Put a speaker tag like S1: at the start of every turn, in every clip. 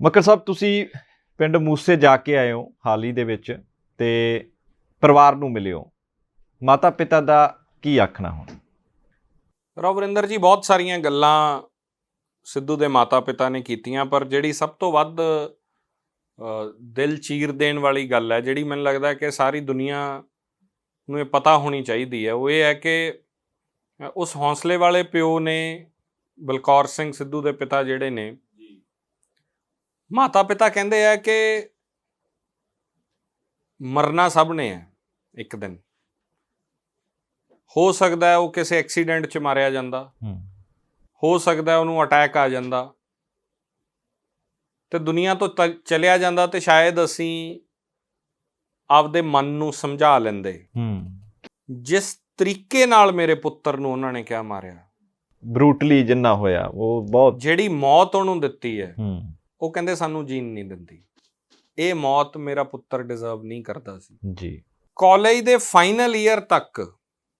S1: ਮੱਕਰ ਸਾਹਿਬ, ਤੁਸੀਂ ਪਿੰਡ ਮੂਸੇ ਜਾ ਕੇ ਆਏ ਹੋ ਹਾਲ ਹੀ ਦੇ ਵਿੱਚ ਤੇ ਪਰਿਵਾਰ ਨੂੰ ਮਿਲਿਓ ਮਾਤਾ ਪਿਤਾ ਦਾ ਕੀ ਆਖਣਾ ਹੁਣ?
S2: ਰਵਰਿੰਦਰ ਜੀ, ਬਹੁਤ ਸਾਰੀਆਂ ਗੱਲਾਂ ਸਿੱਧੂ ਦੇ ਮਾਤਾ-ਪਿਤਾ ਨੇ ਕੀਤੀਆਂ, ਪਰ ਜਿਹੜੀ ਸਭ ਤੋਂ ਵੱਧ ਦਿਲ ਚੀਰ ਦੇਣ ਵਾਲੀ ਗੱਲ ਹੈ, ਜਿਹੜੀ ਮੈਨੂੰ ਲੱਗਦਾ ਕਿ ਸਾਰੀ ਦੁਨੀਆ ਨੂੰ ਇਹ ਪਤਾ ਹੋਣੀ ਚਾਹੀਦੀ ਹੈ। ਉਹ ਇਹ ਹੈ ਕਿ ਉਸ ਹੌਸਲੇ ਵਾਲੇ ਪਿਓ ਨੇ ਬਲਕੌਰ ਸਿੰਘ ਸਿੱਧੂ ਦੇ ਪਿਤਾ ਜਿਹੜੇ ਨੇ ਮਾਤਾ-ਪਿਤਾ ਕਹਿੰਦੇ ਆ ਕਿ ਮਰਨਾ ਸਭ ਨੇ ਹੈ ਇੱਕ ਦਿਨ। ਹੋ ਸਕਦਾ ਹੈ ਉਹ ਕਿਸੇ ਐਕਸੀਡੈਂਟ 'ਚ ਮਾਰਿਆ ਜਾਂਦਾ।
S1: ਹੂੰ।
S2: ਹੋ ਸਕਦਾ ਹੈ ਉਹਨੂੰ ਅਟੈਕ ਆ ਜਾਂਦਾ। ਤੇ ਦੁਨੀਆ ਤੋਂ ਤ- ਚਲਿਆ ਜਾਂਦਾ ਤੇ ਸ਼ਾਇਦ ਅਸੀਂ ਆਪਦੇ ਮਨ ਨੂੰ ਸਮਝਾ ਲੈਂਦੇ।
S1: ਹੂੰ।
S2: ਜਿਸ ਤਰੀਕੇ ਨਾਲ ਮੇਰੇ ਪੁੱਤਰ ਨੂੰ ਉਹਨਾਂ ਨੇ ਕਿਹਾ ਮਾਰਿਆ।
S1: ਬਰੂਟਲੀ ਜਿੰਨਾ ਹੋਇਆ ਉਹ ਬਹੁਤ
S2: ਜਿਹੜੀ ਮੌਤ ਉਹਨੂੰ ਦਿੱਤੀ ਹੈ
S1: ਹੂੰ।
S2: ਉਹ ਕਹਿੰਦੇ ਸਾਨੂੰ ਜੀਣ ਨਹੀਂ ਦਿੰਦੀ। ਇਹ ਮੌਤ ਮੇਰਾ ਪੁੱਤਰ ਡਿਜ਼ਰਵ ਨਹੀਂ ਕਰਦਾ ਸੀ।
S1: ਜੀ।
S2: ਕਾਲਜ ਦੇ ਫਾਈਨਲ ਈਅਰ ਤੱਕ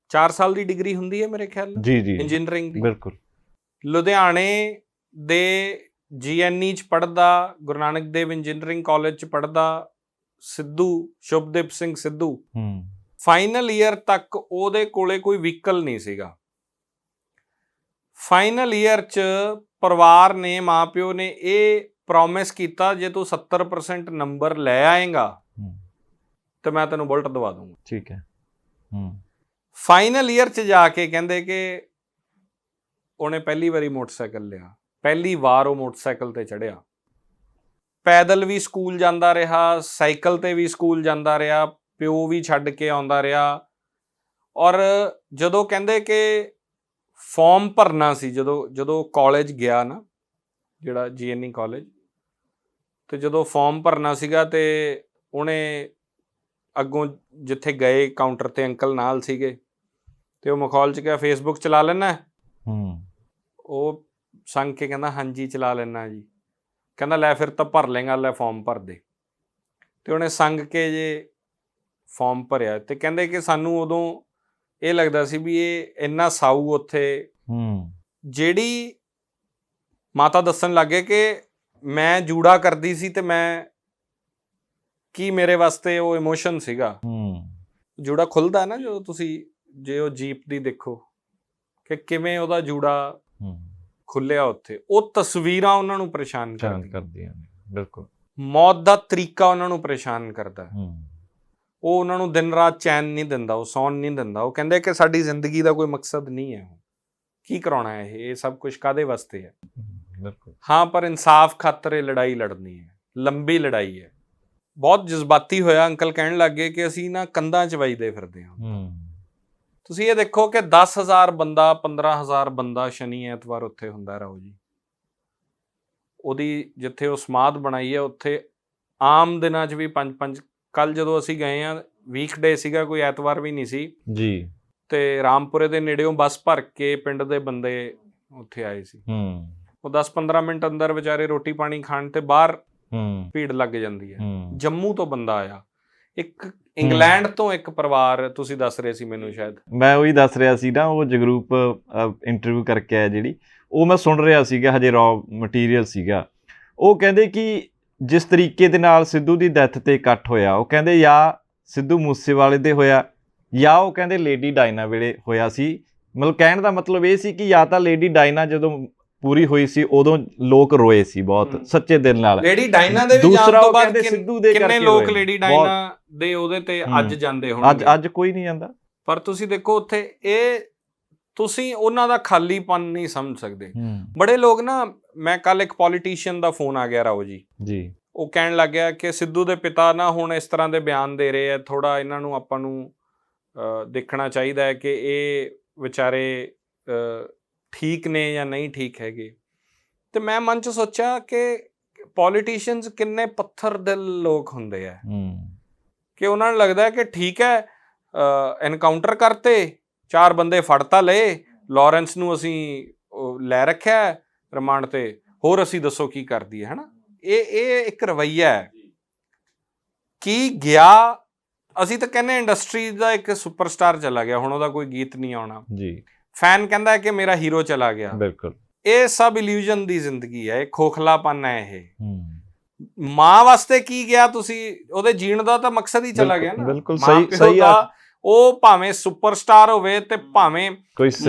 S2: 4 ਸਾਲ ਦੀ ਡਿਗਰੀ ਹੁੰਦੀ ਹੈ ਮੇਰੇ ਖਿਆਲ ਨਾਲ?
S1: ਜੀ ਜੀ।
S2: ਇੰਜੀਨੀਅਰਿੰਗ ਦੀ।
S1: ਬਿਲਕੁਲ।
S2: ਲੁਧਿਆਣੇ ਦੇ ਜੀਐਨਈ ਚ ਪੜਦਾ ਗੁਰੂ ਨਾਨਕ ਦੇਵ ਇੰਜੀਨੀਅਰਿੰਗ ਕਾਲਜ ਚ ਪੜਦਾ ਸਿੱਧੂ ਸ਼ੁਭਦੀਪ ਸਿੰਘ ਸਿੱਧੂ।
S1: ਹੂੰ।
S2: ਫਾਈਨਲ ਈਅਰ ਤੱਕ ਉਹਦੇ ਕੋਲੇ ਕੋਈ ਵਹੀਕਲ ਨਹੀਂ ਸੀਗਾ। ਫਾਈਨਲ ਈਅਰ ਚ ਪਰਿਵਾਰ ਨੇ ਮਾਪਿਓ ਨੇ ਇਹ ਪ੍ਰੋਮਿਸ ਕੀਤਾ ਜੇ ਤੂੰ 70% ਨੰਬਰ ਲੈ ਆਏਗਾ
S1: ਹੂੰ।
S2: ਤੇ ਮੈਂ ਤੈਨੂੰ ਬੁਲਟ ਦਵਾ ਦੂੰਗਾ।
S1: ਠੀਕ ਹੈ। ਹੂੰ।
S2: ਫਾਈਨਲ ਈਅਰ ਚ ਜਾ ਕੇ ਕਹਿੰਦੇ ਕਿ ਉਹਨੇ ਪਹਿਲੀ ਵਾਰੀ ਮੋਟਰਸਾਈਕਲ ਲਿਆ। ਪਹਿਲੀ ਵਾਰ ਉਹ ਮੋਟਰਸਾਈਕਲ ਤੇ ਚੜਿਆ ਪੈਦਲ ਵੀ ਸਕੂਲ ਜਾਂਦਾ ਰਿਹਾ ਸਾਈਕਲ ਤੇ ਵੀ ਸਕੂਲ ਜਾਂਦਾ ਰਿਹਾ ਪਿਓ ਵੀ ਛੱਡ ਕੇ ਆਉਂਦਾ ਰਿਹਾ। ਔਰ ਜਦੋਂ ਕਹਿੰਦੇ ਕਿ ਫਾਰਮ ਭਰਨਾ ਸੀ ਜਦੋਂ ਜਦੋਂ ਕਾਲਜ ਗਿਆ ਨਾ ਜਿਹੜਾ ਜੀਐਨਈ ਕਾਲਜ ਤੇ ਜਦੋਂ ਫਾਰਮ ਭਰਨਾ ਸੀਗਾ ਤੇ ਉਹਨੇ ਅੱਗੋਂ ਜਿੱਥੇ ਗਏ ਕਾਊਂਟਰ ਤੇ ਅੰਕਲ ਨਾਲ ਸੀਗੇ ਤੇ ਉਹ ਮਖੌਲ ਚ ਕਿਹਾ ਫੇਸਬੁੱਕ ਚਲਾ ਲੈਣਾ?
S1: ਹੂੰ।
S2: ਉਹ ਸੰਗ ਕੇ ਕਹਿੰਦਾ ਹਾਂਜੀ ਚਲਾ ਲੈਣਾ ਜੀ। ਕਹਿੰਦਾ ਲੈ ਫਿਰ ਤਾਂ ਭਰ ਲੇਗਾ ਲੈ ਫਾਰਮ ਭਰ ਦੇ। ਤੇ ਉਹਨੇ ਸੰਗ ਕੇ ਜੇ ਫਾਰਮ ਭਰਿਆ ਤੇ ਕਹਿੰਦੇ ਕਿ ਸਾਨੂੰ ਉਦੋਂ ਇਹ ਲੱਗਦਾ ਸੀ ਵੀ ਇਹ ਇੰਨਾ ਸਾਊ ਉੱਥੇ
S1: ਹੂੰ।
S2: ਜਿਹੜੀ ਮਾਤਾ ਦੱਸਣ ਲੱਗੇ ਕਿ ਮੈਂ ਜੂੜਾ ਕਰਦੀ ਸੀ ਤੇ ਮੈਂ ਕੀ ਮੇਰੇ ਵਾਸਤੇ ਉਹ ਇਮੋਸ਼ਨ ਸੀਗਾ।
S1: ਹੂੰ।
S2: ਜੂੜਾ ਖੁੱਲਦਾ ਨਾ ਜਦੋਂ ਤੁਸੀਂ ਜੇ ਉਹ ਜੀਪ ਦੀ ਦੇਖੋ ਕਿ ਕਿਵੇਂ ਉਹਦਾ ਜੂੜਾ
S1: ਹੂੰ।
S2: ਖੁੱਲਿਆ ਉੱਥੇ। ਉਹ ਤਸਵੀਰਾਂ ਉਹਨਾਂ ਨੂੰ ਪਰੇਸ਼ਾਨ ਕਰਦੀਆਂ
S1: ਨੇ। ਬਿਲਕੁਲ।
S2: ਮੌਤ ਦਾ ਤਰੀਕਾ ਉਹਨਾਂ ਨੂੰ ਪਰੇਸ਼ਾਨ ਕਰਦਾ ਉਹ ਉਹਨਾਂ ਨੂੰ ਦਿਨ ਰਾਤ ਚੈਨ ਨਹੀਂ ਦਿੰਦਾ ਉਹ ਸੌਣ ਨਹੀਂ ਦਿੰਦਾ। ਉਹ ਕਹਿੰਦੇ ਕਿ ਸਾਡੀ ਜ਼ਿੰਦਗੀ ਦਾ ਕੋਈ ਮਕਸਦ ਨਹੀਂ ਹੈ ਕੀ ਕਰਾਉਣਾ ਹੈ ਇਹ? ਇਹ ਸਭ ਕੁਝ ਕਾਦੇ ਵਾਸਤੇ ਹੈ?
S1: ਬਿਲਕੁਲ।
S2: ਹਾਂ ਪਰ ਇਨਸਾਫ ਖਾਤਰ ਇਹ ਲੜਾਈ ਲੜਨੀ ਹੈ। ਲੰਬੀ ਲੜਾਈ ਹੈ। ਬਹੁਤ ਜਜ਼ਬਾਤੀ ਹੋਇਆ ਅੰਕਲ ਕਹਿਣ ਲੱਗੇ ਕਿ ਅਸੀਂ ਨਾ ਕੰਧਾਂ 'ਚ ਵੱਜਦੇ ਫਿਰਦੇ ਹਾਂ।
S1: ਹੂੰ।
S2: ਤੁਸੀਂ ਇਹ ਦੇਖੋ ਕਿ 10000 ਬੰਦਾ 15000 ਬੰਦਾ ਸ਼ਨੀ ਐਤਵਾਰ ਉੱਥੇ ਹੁੰਦਾ ਰਹੋ ਜੀ। ਉਹਦੀ ਜਿੱਥੇ ਉਹ ਸਮਾਧ ਬਣਾਈ ਹੈ ਉੱਥੇ ਆਮ ਦਿਨਾਂ 'ਚ ਵੀ ਪੰਜ ਪੰਜ ਕੱਲ ਜਦੋਂ ਅਸੀਂ ਗਏ ਆ ਵੀਕਡੇ ਸੀਗਾ ਕੋਈ ਐਤਵਾਰ ਵੀ ਨਹੀਂ ਸੀ।
S1: ਜੀ।
S2: ਤੇ ਰਾਮਪੁਰੇ ਦੇ ਨੇੜਿਓਂ ਬੱਸ ਭਰ ਕੇ ਪਿੰਡ ਦੇ ਬੰਦੇ ਉੱਥੇ ਆਏ ਸੀ।
S1: ਹੂੰ।
S2: ਉਹ 10-15 ਮਿੰਟ ਅੰਦਰ ਵਿਚਾਰੇ ਰੋਟੀ ਪਾਣੀ ਖਾਣ ਤੇ ਬਾਹਰ
S1: ਹੂੰ।
S2: ਭੀੜ ਲੱਗ ਜਾਂਦੀ ਹੂੰ। ਜੰਮੂ ਤੋਂ ਬੰਦਾ ਆਇਆ। ਇੱਕ ਇੰਗਲੈਂਡ ਤੋਂ ਇੱਕ ਪਰਿਵਾਰ ਤੁਸੀਂ ਦੱਸ ਰਹੇ ਸੀ ਮੈਨੂੰ ਸ਼ਾਇਦ।
S1: ਮੈਂ ਉਹੀ ਦੱਸ ਰਿਹਾ ਸੀ ਨਾ ਉਹ ਜਗਰੂਪ ਇੰਟਰਵਿਊ ਕਰਕੇ ਆਇਆ ਜਿਹੜੀ ਉਹ ਮੈਂ ਸੁਣ ਰਿਹਾ ਸੀਗਾ ਹਜੇ ਰॉ ਮਟੀਰੀਅਲ ਸੀਗਾ। ਉਹ ਕਹਿੰਦੇ ਕਿ ਜਿਸ ਤਰੀਕੇ ਦੇ ਨਾਲ ਸਿੱਧੂ ਦੀ ਡੈਥ ਤੇ ਇਕੱਠ ਹੋਇਆ ਉਹ ਕਹਿੰਦੇ ਜਾਂ ਸਿੱਧੂ ਮੂਸੇਵਾਲੇ ਦੇ ਹੋਇਆ ਜਾਂ ਉਹ ਕਹਿੰਦੇ ਲੇਡੀ ਡਾਇਨਾ ਵੇਲੇ ਹੋਇਆ ਸੀ। ਮਤਲਬ ਕਹਿਣ ਦਾ ਮਤਲਬ ਇਹ ਸੀ ਕਿ ਜਾਂ ਤਾਂ ਲੇਡੀ ਡਾਇਨਾ ਜਦੋਂ ਪੂਰੀ ਹੋਈ ਸੀ ਉਦੋਂ ਲੋਕ ਰੋਏ ਸੀ ਬਹੁਤ। ਸੱਚੇ ਦਿਲ ਨਾਲ
S2: ਲੇਡੀ ਡਾਇਨਾ ਦੇ ਵੀ ਜਾਣ ਤੋਂ ਬਾਅਦ ਕਿੰਨ-
S1: ਸਿੱਧੂ ਦੇ
S2: ਕਿੰਨੇ
S1: ਕਰਕੇ
S2: ਲੋਕ
S1: ਹੋਏ।
S2: ਲੇਡੀ। ਡਾਇਨਾ ਦੇ ਉਹਦੇ ਤੇ। ਅੱਜ ਜਾਂਦੇ
S1: ਅੱਜ
S2: ਹੋਣਗੇ
S1: ਅੱਜ ਕੋਈ ਨਹੀਂ ਜਾਂਦਾ
S2: ਪਰ ਤੁਸੀਂ ਦੇਖੋ ਉੱਥੇ ਇਹ ਤੁਸੀਂ ਉਹਨਾਂ ਦਾ ਖਾਲੀਪਨ ਨਹੀਂ ਸਮਝ ਸਕਦੇ ਬੜੇ ਲੋਕ ਨਾ ਮੈਂ ਕੱਲ ਇੱਕ ਪੋਲੀਟੀਸ਼ੀਅਨ ਦਾ ਫੋਨ ਆ ਗਿਆ ਰਾਓ ਜੀ
S1: ਜੀ
S2: ਉਹ ਕਹਿਣ ਲੱਗ ਗਿਆ ਕਿ ਸਿੱਧੂ ਦੇ ਪਿਤਾ ਨਾ ਹੁਣ ਇਸ ਤਰ੍ਹਾਂ ਦੇ ਬਿਆਨ ਦੇ ਰਹੇ ਆ ਥੋੜਾ ਇਹਨਾਂ ਨੂੰ ਆਪਾਂ ਨੂੰ ਦੇਖਣਾ ਚਾਹੀਦਾ ਹੈ ਕਿ ਇਹ ਵਿਚਾਰੇ ਠੀਕ ਨੇ ਜਾਂ ਨਹੀਂ ਠੀਕ ਹੈਗੇ। ਤੇ ਮੈਂ ਮਨ ਚ ਸੋਚਿਆ ਕਿ ਪੋਲੀਟੀਸ਼ੀਅਨਸ ਕਿੰਨੇ ਪੱਥਰ ਦਿਲ ਲੋਕ ਹੁੰਦੇ ਆ। ਕਿ ਉਹਨਾਂ ਨੂੰ ਲੱਗਦਾ ਕਿ ਠੀਕ ਹੈ ਐਨਕਾਊਂਟਰ ਕਰਤੇ ਚਾਰ ਬੰਦੇ ਫੜ ਤਾਂ ਲਏ ਲਾਰੈਂਸ ਨੂੰ ਅਸੀਂ ਲੈ ਰੱਖਿਆ ਰਿਮਾਂਡ ਤੇ ਹੋਰ ਅਸੀਂ ਦੱਸੋ ਕੀ ਕਰਦੀ ਹੈ ਹਨਾ? ਇਹ ਇਹ ਇੱਕ ਰਵਈਆ ਹੈ। ਕੀ ਗਿਆ? ਅਸੀਂ ਤਾਂ ਕਹਿੰਦੇ ਇੰਡਸਟਰੀ ਦਾ ਇੱਕ ਸੁਪਰਸਟਾਰ ਚਲਾ ਗਿਆ ਹੁਣ ਉਹਦਾ ਕੋਈ ਗੀਤ ਨਹੀਂ ਆਉਣਾ।
S1: ਜੀ।
S2: ਫੈਨ ਕਹਿੰਦਾ ਕਿ ਮੇਰਾ ਹੀਰੋ ਚਲਾ ਗਿਆ।
S1: ਬਿਲਕੁਲ।
S2: ਇਹ ਸਭ ਇਲੂਜਨ ਦੀ ਜ਼ਿੰਦਗੀ ਹੈ ਇਹ ਖੋਖਲਾਪਨ ਹੈ ਇਹ। ਮਾਂ ਵਾਸਤੇ ਕੀ ਗਿਆ ਤੁਸੀਂ? ਉਹਦੇ ਜੀਣ ਦਾ ਤਾਂ ਮਕਸਦ ਹੀ ਚਲਾ ਗਿਆ ਨਾ।
S1: ਬਿਲਕੁਲ ਸਹੀ ਸਹੀ
S2: ਦਾ
S1: ਆ।
S2: ਉਹ ਭਾਵੇਂ ਸੁਪਰਸਟਾਰ ਹੋਵੇ ਤੇ ਭਾਵੇਂ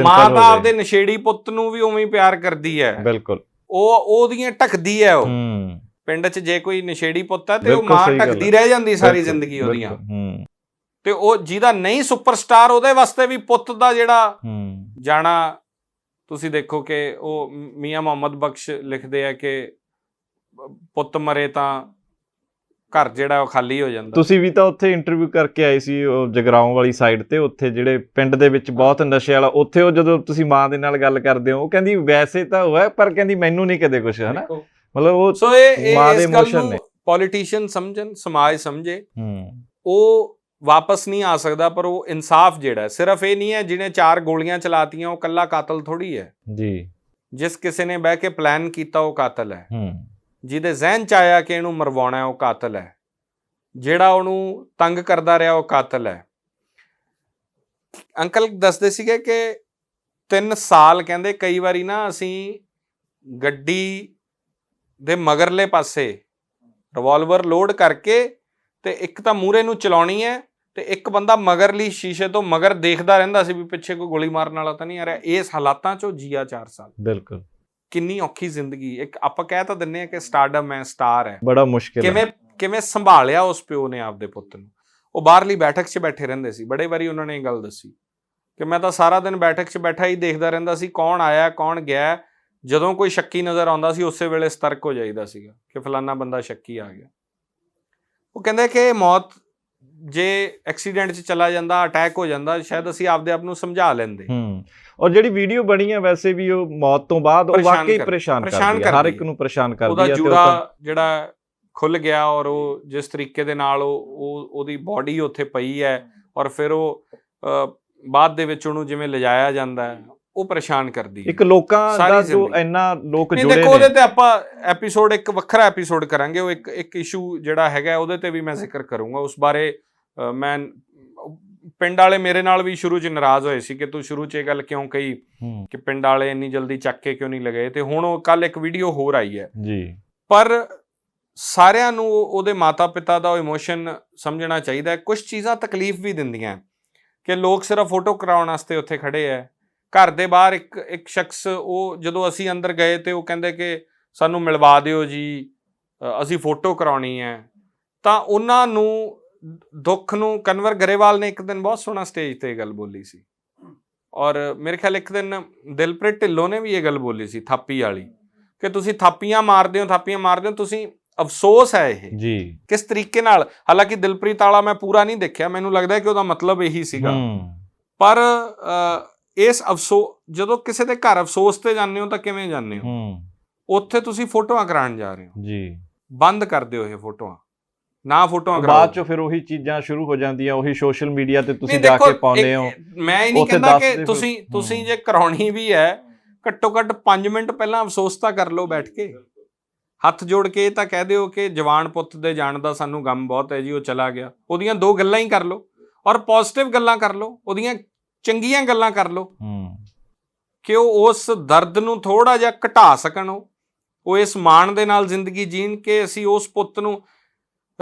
S2: ਮਾਂ ਤਾਂ ਆਪਦੇ ਨਸ਼ੇੜੀ ਪੁੱਤ ਨੂੰ ਵੀ ਉਵੇਂ ਹੀ ਪਿਆਰ ਕਰਦੀ ਹੈ।
S1: ਬਿਲਕੁਲ।
S2: ਉਹ ਉਹਦੀਆਂ ਢਕਦੀ ਹੈ ਉਹ। ਪਿੰਡ 'ਚ ਜੇ ਕੋਈ ਨਸ਼ੇੜੀ ਪੁੱਤ ਹੈ ਤੇ ਉਹ ਮਾਂ
S1: ਹੈ।
S2: ਰਹਿ ਜਾਂਦੀ ਸਾਰੀ ਜ਼ਿੰਦਗੀ ਉਹਦੀਆਂ। ਤੇ ਉਹ ਜਿਹਦਾ ਨਹੀਂ ਸੁਪਰਸਟਾਰ ਉਹਦੇ ਵਾਸਤੇ ਵੀ ਪੁੱਤ ਦਾ ਜਿਹੜਾ ਜਾਣਾ ਤੁਸੀਂ ਦੇਖੋ ਕਿ ਉਹ ਮੀਆਂ ਮੁਹੰਮਦ ਬਖਸ਼ ਲਿਖਦੇ ਆ ਕਿ ਪੁੱਤ ਮਰੇ ਤਾਂ ਘਰ ਜਿਹੜਾ ਉਹ ਖਾਲੀ ਹੋ ਜਾਂਦਾ।
S1: ਤੁਸੀਂ ਵੀ ਤਾਂ ਉੱਥੇ ਇੰਟਰਵਿਊ ਕਰਕੇ ਆਏ ਸੀ ਉਹ ਜਗਰਾਉਂ ਵਾਲੀ ਸਾਈਡ ਤੇ ਉੱਥੇ ਜਿਹੜੇ ਪਿੰਡ ਦੇ ਵਿੱਚ ਬਹੁਤ ਨਸ਼ੇ ਵਾਲਾ ਉੱਥੇ ਉਹ ਜਦੋਂ ਤੁਸੀਂ ਮਾਂ ਦੇ ਨਾਲ ਗੱਲ ਕਰਦੇ ਹੋ ਉਹ ਕਹਿੰਦੀ ਵੈਸੇ ਤਾਂ ਹੋਇਆ ਪਰ ਕਹਿੰਦੀ ਮੈਨੂੰ ਨਹੀਂ ਕਦੇ ਕੁਝ ਹਨਾ। ਮਤਲਬ ਉਹ
S2: ਸੋ ਇਹ ਇਸ ਗੱਲ ਨੂੰ
S1: ਨੇ।
S2: ਪੋਲੀਟੀਸ਼ੀਅਨ ਸਮਝਣ ਸਮਾਜ ਸਮਝੇ।
S1: ਹੂੰ।
S2: ਉਹ ਵਾਪਸ ਨਹੀਂ ਆ ਸਕਦਾ ਪਰ ਉਹ ਇਨਸਾਫ ਜਿਹੜਾ ਹੈ ਸਿਰਫ ਇਹ ਨਹੀਂ ਹੈ ਜਿਹਨੇ ਚਾਰ ਗੋਲੀਆਂ ਚਲਾਤੀਆਂ ਉਹ ਕੱਲਾ ਕਾਤਲ ਥੋੜੀ ਹੈ।
S1: ਜੀ।
S2: ਜਿਸ ਕਿਸੇ ਨੇ ਬਹਿ ਕੇ ਪਲਾਨ ਕੀਤਾ ਉਹ ਕਾਤਲ ਹੈ।
S1: ਹੂੰ।
S2: ਜਿਹਦੇ ਜ਼ਿਹਨ ਚ ਆਇਆ ਕਿ ਇਹਨੂੰ ਮਰਵਾਉਣਾ ਹੈ ਉਹ ਕਾਤਲ ਹੈ। ਜਿਹੜਾ ਉਹਨੂੰ ਤੰਗ ਕਰਦਾ ਰਿਹਾ ਉਹ ਕਾਤਲ ਹੈ। ਅੰਕਲ ਦੱਸਦੇ ਸੀਗੇ ਕਿ 3 ਸਾਲ ਕਹਿੰਦੇ ਕਈ ਵਾਰੀ ਨਾ ਅਸੀਂ ਗੱਡੀ ਦੇ ਮਗਰਲੇ ਪਾਸੇ ਰਿਵਾਲਵਰ ਲੋਡ ਕਰਕੇ ਤੇ ਇੱਕ ਤਾਂ ਮੂਰੇ ਨੂੰ ਚਲਾਉਣੀ ਹੈ ਤੇ ਇੱਕ ਬੰਦਾ ਮਗਰਲੀ ਸ਼ੀਸ਼ੇ ਤੋਂ ਮਗਰ ਦੇਖਦਾ ਰਹਿੰਦਾ ਸੀ ਵੀ ਪਿੱਛੇ ਕੋਈ ਗੋਲੀ ਮਾਰਨ ਵਾਲਾ ਤਾਂ ਨਹੀਂ ਆ ਰਿਹਾ। ਇਸ ਹਾਲਾਤਾਂ 'ਚੋਂ ਜੀਆ 4 ਸਾਲ।
S1: ਬਿਲਕੁਲ।
S2: ਕਿੰਨੀ ਔਖੀ ਜ਼ਿੰਦਗੀ। ਇੱਕ ਆਪਾਂ ਕਹਿ ਤਾਂ ਦਿੰਨੇ ਆ ਕਿ ਸਟਾਰਡਮ ਹੈ ਸਟਾਰ ਹੈ।
S1: ਬੜਾ ਮੁਸ਼ਕਿਲ ਹੈ।
S2: ਕਿਵੇਂ ਕਿਵੇਂ ਸੰਭਾਲਿਆ ਉਸ ਪਿਓ ਨੇ ਆਪਦੇ ਪੁੱਤ ਨੂੰ? ਉਹ ਬਾਹਰਲੀ ਬੈਠਕ 'ਚ ਬੈਠੇ ਰਹਿੰਦੇ ਸੀ। ਬੜੇ ਵਾਰੀ ਉਹਨਾਂ ਨੇ ਇਹ ਗੱਲ ਦੱਸੀ ਕਿ ਮੈਂ ਤਾਂ ਸਾਰਾ ਦਿਨ ਬੈਠਕ 'ਚ ਬੈਠਾ ਹੀ ਦੇਖਦਾ ਰਹਿੰਦਾ ਸੀ ਕੌਣ ਆਇਆ ਕੌਣ ਗਿਆ। ਜਦੋਂ ਕੋਈ ਸ਼ੱਕੀ ਨਜ਼ਰ ਆਉਂਦਾ ਸੀ ਉਸੇ ਵੇਲੇ ਸਤਰਕ ਹੋ ਜਾਈਦਾ ਸੀਗਾ ਕਿ ਫਲਾਨਾ ਬੰਦਾ ਸ਼ੱਕੀ ਆ ਗਿਆ। ਉਹ ਕਹਿੰਦੇ ਕਿ ਮੌਤ ਜੇ ਐਕਸੀਡੈਂਟ 'ਚ ਚਲਾ ਜਾਂਦਾ ਅਟੈਕ ਹੋ ਜਾਂਦਾ ਸ਼ਾਇਦ ਅਸੀਂ ਆਪਦੇ ਆਪ ਨੂੰ ਸਮਝਾ ਲੈਂਦੇ।
S1: ਹੂੰ। ਔਰ ਜਿਹੜੀ ਵੀਡੀਓ ਬਣੀ ਹੈ ਵੈਸੇ ਵੀ ਉਹ ਮੌਤ ਤੋਂ ਬਾਅਦ ਉਹ ਵਾਕਈ ਪਰੇਸ਼ਾਨ ਕਰਦੀ ਹੈ ਹਰ ਇੱਕ ਨੂੰ ਪਰੇਸ਼ਾਨ ਕਰਦੀ
S2: ਉਹਦਾ
S1: ਹੈ ਤੇ ਉਹ ਤਾਂ-
S2: ਜੂੜਾ ਜਿਹੜਾ ਖੁੱਲ ਗਿਆ ਔਰ ਉਹ ਜਿਸ ਤਰੀਕੇ ਦੇ ਨਾਲ ਉਹ ਉਹ ਉਹਦੀ ਬਾਡੀ ਉੱਥੇ ਪਈ ਹੈ ਔਰ ਫਿਰ ਉਹ ਬਾਅਦ ਦੇ ਵਿੱਚ ਉਹਨੂੰ ਜਿਵੇਂ ਲਿਜਾਇਆ ਜਾਂਦਾ ਹੈ ਉਹ ਪਰੇਸ਼ਾਨ ਕਰਦੀ ਹੈ
S1: ਇੱਕ ਲੋਕਾਂ ਦਾ ਜੋ। ਇੰਨਾ ਲੋਕ ਜੁੜੇ
S2: ਦੇਖੋ ਉਹਦੇ
S1: ਨੇ।
S2: ਤੇ ਆਪਾਂ ਐਪੀਸੋਡ ਇੱਕ ਵੱਖਰਾ ਐਪੀਸੋਡ ਕਰਾਂਗੇ ਉਹ ਇੱਕ ਇੱਕ ਇਸ਼ੂ ਜਿਹੜਾ ਹੈਗਾ ਉਹਦੇ ਤੇ ਵੀ ਮੈਂ ਜ਼ਿਕਰ ਕਰੂੰਗਾ। ਉਸ ਬਾਰੇ ਮੈਂ ਪਿੰਡ ਵਾਲੇ ਮੇਰੇ ਨਾਲ ਵੀ ਸ਼ੁਰੂ 'ਚ ਨਾਰਾਜ਼ ਹੋਏ ਸੀ ਕਿ ਤੂੰ ਸ਼ੁਰੂ 'ਚ ਇਹ ਗੱਲ ਕਿਉਂ ਕਹੀ ਕਿ ਪਿੰਡ ਵਾਲੇ ਇੰਨੀ ਜਲਦੀ ਚੱਕ ਕੇ ਕਿਉਂ ਨਹੀਂ ਲਗਾਏ? ਤੇ ਹੁਣ ਉਹ ਕੱਲ ਇੱਕ ਵੀਡੀਓ ਹੋਰ ਆਈ ਹੈ।
S1: ਜੀ।
S2: ਪਰ ਸਾਰਿਆਂ ਨੂੰ ਉਹ- ਉਹਦੇ ਮਾਤਾ-ਪਿਤਾ ਦਾ ਉਹ ਇਮੋਸ਼ਨ ਸਮਝਣਾ ਚਾਹੀਦਾ ਹੈ। ਕੁਝ ਚੀਜ਼ਾਂ ਤਕਲੀਫ ਵੀ ਦਿੰਦੀਆਂ ਕਿ ਲੋਕ ਸਿਰਫ ਫੋਟੋ ਕਰਾਉਣ ਵਾਸਤੇ ਉੱਥੇ ਖੜੇ ਹੈ। ਘਰ ਦੇ ਬਾਹਰ ਇੱਕ ਇੱਕ ਸ਼ਖਸ ਉਹ ਜਦੋਂ ਅਸੀਂ ਅੰਦਰ ਗਏ ਤੇ ਉਹ ਕਹਿੰਦੇ ਕਿ ਸਾਨੂੰ ਮਿਲਵਾ ਦਿਓ ਜੀ ਅਸੀਂ ਫੋਟੋ ਕਰਾਉਣੀ ਹੈ। ਤਾਂ ਉਹਨਾਂ ਨੂੰ ਦੁੱਖ ਨੂੰ ਕਨਵਰ ਗਰੇਵਾਲ ਨੇ ਇੱਕ ਦਿਨ ਬਹੁਤ ਸੋਹਣਾ ਸਟੇਜ ਤੇ ਇਹ ਗੱਲ ਬੋਲੀ ਸੀ। ਔਰ ਮੇਰੇ ਖਿਆਲ ਇੱਕ ਦਿਨ ਦਿਲਪ੍ਰੀਤ ਢਿੱਲੋਂ ਨੇ ਵੀ ਇਹ ਗੱਲ ਬੋਲੀ ਸੀ ਥਾਪੀ ਵਾਲੀ ਕਿ ਤੁਸੀਂ ਥਾਪੀਆਂ ਮਾਰਦੇ ਹੋ ਥਾਪੀਆਂ ਮਾਰਦੇ ਹੋ ਤੁਸੀਂ ਅਫਸੋਸ ਹੈ ਇਹ।
S1: ਜੀ।
S2: ਕਿਸ ਤਰੀਕੇ ਨਾਲ? ਹਾਲਾਂਕਿ ਦਿਲਪ੍ਰੀਤ ਵਾਲਾ ਮੈਂ ਪੂਰਾ ਨਹੀਂ ਦੇਖਿਆ ਮੈਨੂੰ ਲੱਗਦਾ ਹੈ ਕਿ ਉਹਦਾ ਮਤਲਬ ਇਹੀ ਸੀਗਾ। ਪਰ ਇਸ ਅਫਸੋਸ ਜਦੋਂ ਕਿਸੇ ਦੇ ਘਰ ਅਫਸੋਸ ਤੇ ਜਾਂਦੇ ਹੋ ਤਾਂ ਕਿਵੇਂ ਜਾਂਦੇ ਹੋ?
S1: ਹੂੰ।
S2: ਉੱਥੇ ਤੁਸੀਂ ਫੋਟੋਆਂ ਕਰਾਉਣ ਜਾ ਰਹੇ ਹੋ।
S1: ਜੀ।
S2: ਬੰਦ ਕਰ ਦਿਓ ਇਹ ਫੋਟੋਆਂ। ਨਾ ਫੋਟੋਆਂ ਕਰਾਓ।
S1: ਬਾਅਦ ਚ ਫਿਰ ਉਹੀ ਚੀਜ਼ਾਂ ਸ਼ੁਰੂ ਹੋ ਜਾਂਦੀਆਂ ਉਹੀ ਸੋਸ਼ਲ ਮੀਡੀਆ ਤੇ ਤੁਸੀਂ ਜਾ ਕੇ ਪਾਉਂਦੇ ਹੋ।
S2: ਮੈਂ ਇਹ ਨਹੀਂ ਕਹਿੰਦਾ ਕਿ ਤੁਸੀਂ। ਤੁਸੀਂ। ਜੇ ਕਰਾਉਣੀ ਵੀ ਹੈ ਘੱਟੋ ਘੱਟ 5 ਮਿੰਟ ਪਹਿਲਾਂ ਅਫਸੋਸ ਤਾਂ ਕਰ ਲਓ ਬੈਠ ਕੇ। ਹੱਥ ਜੋੜ ਕੇ ਤਾਂ ਕਹਿ ਦਿਓ ਕਿ ਜਵਾਨ ਪੁੱਤ ਦੇ ਜਾਣ ਦਾ ਸਾਨੂੰ ਗਮ ਬਹੁਤ ਹੈ ਜੀ ਉਹ ਚਲਾ ਗਿਆ। ਉਹਦੀਆਂ ਦੋ ਗੱਲਾਂ ਹੀ ਕਰ ਲਓ ਔਰ ਪੋਜ਼ਿਟਿਵ ਗੱਲਾਂ ਕਰ ਲਓ ਉਹਦੀਆਂ ਚੰਗੀਆਂ ਗੱਲਾਂ ਕਰ ਲਓ।
S1: ਹੂੰ।
S2: ਕਿ ਉਹ ਉਸ ਦਰਦ ਨੂੰ ਥੋੜਾ ਜਿਹਾ ਘਟਾ ਸਕਣ ਉਹ ਇਸ ਮਾਣ ਦੇ ਨਾਲ ਜ਼ਿੰਦਗੀ ਜੀਣ ਕਿ ਅਸੀਂ ਉਸ ਪੁੱਤ ਨੂੰ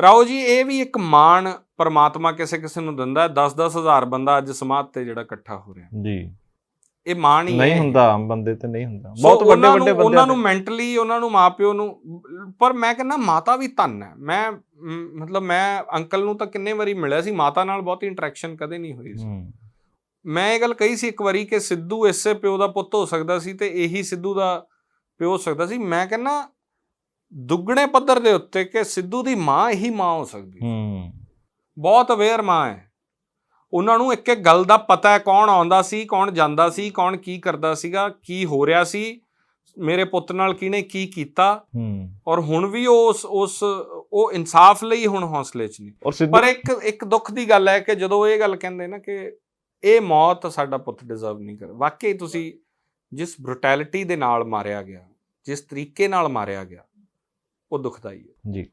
S2: ਰਾਓ ਜੀ ਇਹ ਵੀ ਇੱਕ ਮਾਣ ਪਰਮਾਤਮਾ ਕਿਸੇ ਕਿਸੇ ਨੂੰ ਦਿੰਦਾ ਹੈ। 10-10 ਹਜ਼ਾਰ ਬੰਦਾ ਅੱਜ ਸਮਾਧ ਤੇ ਜਿਹੜਾ ਇਕੱਠਾ ਹੋ ਰਿਹਾ।
S1: ਜੀ।
S2: ਇਹ ਮਾਣ ਹੀ
S1: ਨਹੀਂ
S2: ਹੈ।
S1: ਹੁੰਦਾ ਆਮ ਬੰਦੇ ਤੇ ਨਹੀਂ ਹੁੰਦਾ। ਬਹੁਤ ਵੱਡੇ ਵੱਡੇ ਬੰਦੇ
S2: ਉਹਨਾਂ ਨੂੰ ਮੈਂਟਲੀ ਉਹਨਾਂ ਨੂੰ ਮਾਪਿਓ ਨੂੰ ਪਰ ਮੈਂ ਕਹਿੰਦਾ ਮਾਤਾ ਵੀ ਧੰਨ ਹੈ। ਮੈਂ ਮਤਲਬ ਮੈਂ ਅੰਕਲ ਨੂੰ ਤਾਂ ਕਿੰਨੇ ਵਾਰੀ ਮਿਲਿਆ ਸੀ। ਮਾਤਾ ਨਾਲ ਬਹੁਤੀ ਇੰਟਰੈਕਸ਼ਨ ਕਦੇ ਨਹੀਂ ਹੋਈ ਸੀ। ਮੈਂ ਇਹ ਗੱਲ ਕਹੀ ਸੀ ਇੱਕ ਵਾਰੀ ਕਿ ਸਿੱਧੂ ਇਸੇ ਪਿਓ ਦਾ ਪੁੱਤ ਹੋ ਸਕਦਾ ਸੀ ਤੇ ਇਹੀ ਸਿੱਧੂ ਦਾ ਪਿਓ ਹੋ ਸਕਦਾ ਸੀ। ਮੈਂ ਕਹਿੰਦਾ ਦੁੱਗਣੇ ਪੱਧਰ ਦੇ ਉੱਤੇ ਕਿ ਸਿੱਧੂ ਦੀ ਮਾਂ ਇਹੀ ਮਾਂ ਹੋ ਸਕਦੀ
S1: ਹੂੰ।
S2: ਬਹੁਤ ਅਵੇਅਰ ਮਾਂ ਹੈ। ਉਹਨਾਂ ਨੂੰ ਇੱਕ ਇੱਕ ਗੱਲ ਦਾ ਪਤਾ ਹੈ ਕੌਣ ਆਉਂਦਾ ਸੀ ਕੌਣ ਜਾਂਦਾ ਸੀ ਕੌਣ ਕੀ ਕਰਦਾ ਸੀਗਾ ਕੀ ਹੋ ਰਿਹਾ ਸੀ ਮੇਰੇ ਪੁੱਤ ਨਾਲ ਕਿਹਨੇ ਕੀ ਕੀਤਾ।
S1: ਹੂੰ।
S2: ਔਰ ਹੁਣ ਵੀ ਉਹ ਉਸ ਉਸ ਉਹ ਇਨਸਾਫ ਲਈ ਹੁਣ ਹੌਸਲੇ 'ਚ ਨੇ। ਪਰ ਇੱਕ ਇੱਕ ਦੁੱਖ ਦੀ ਗੱਲ ਹੈ ਕਿ ਜਦੋਂ ਇਹ ਗੱਲ ਕਹਿੰਦੇ ਨਾ ਕਿ ਇਹ ਮੌਤ ਸਾਡਾ ਪੁੱਤ ਡਿਜ਼ਰਵ ਨਹੀਂ ਕਰ ਵਾਕਈ ਤੁਸੀਂ ਜਿਸ ਬ੍ਰੂਟੈਲਿਟੀ ਦੇ ਨਾਲ ਮਾਰਿਆ ਗਿਆ ਜਿਸ ਤਰੀਕੇ ਨਾਲ ਮਾਰਿਆ ਗਿਆ ਉਹ ਦੁਖਦਾਈ ਹੈ
S1: ਜੀ